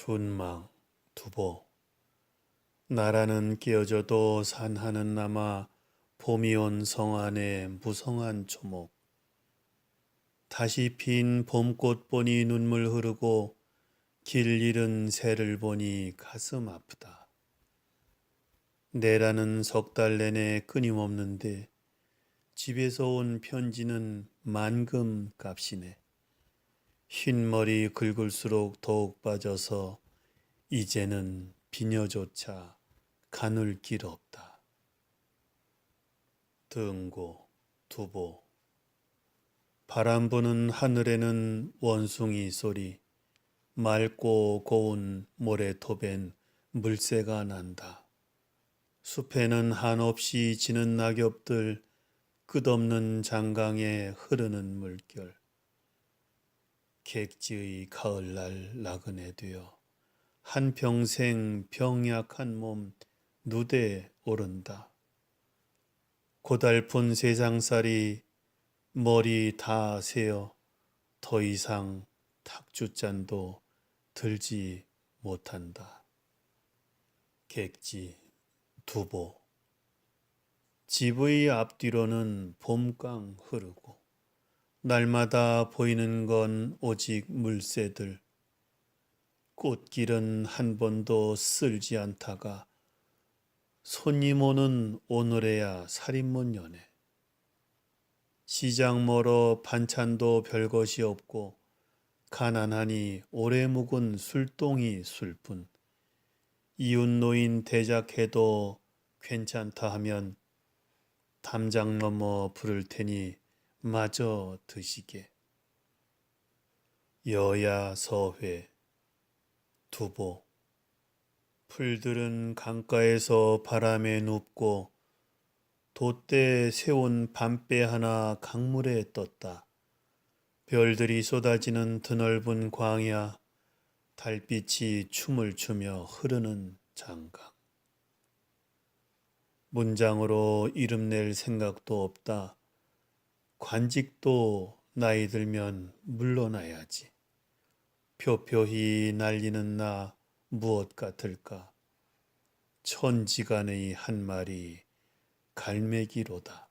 춘망 두보 나라는 깨어져도 산하는 남아 봄이 온 성 안에 무성한 초목 다시 핀 봄꽃 보니 눈물 흐르고 길 잃은 새를 보니 가슴 아프다. 내라는 석 달 내내 끊임없는데 집에서 온 편지는 만금 값이네. 흰머리 긁을수록 더욱 빠져서 이제는 비녀조차 가눌 길 없다. 등고, 두보. 바람 부는 하늘에는 원숭이 소리, 맑고 고운 모래톱엔 물새가 난다. 숲에는 한없이 지는 낙엽들, 끝없는 장강에 흐르는 물결. 객지의 가을날 나그네 되어 한평생 병약한 몸 누대 오른다. 고달픈 세상살이 머리 다 세어 더 이상 탁주잔도 들지 못한다. 객지 두보 집의 앞뒤로는 봄강 흐르고 날마다 보이는 건 오직 물새들. 꽃길은 한 번도 쓸지 않다가 손님 오는 오늘에야 살인문 연애. 시장 멀어 반찬도 별것이 없고 가난하니 오래 묵은 술동이 술뿐. 이웃 노인 대작해도 괜찮다 하면 담장 넘어 부를 테니 마저 드시게. 여야 서회 두보 풀들은 강가에서 바람에 눕고 돛대 세운 밤배 하나 강물에 떴다. 별들이 쏟아지는 드넓은 광야, 달빛이 춤을 추며 흐르는 장강. 문장으로 이름 낼 생각도 없다. 관직도 나이 들면 물러나야지. 표표히 날리는 나 무엇 같을까? 천지간의 한 마리 갈매기로다.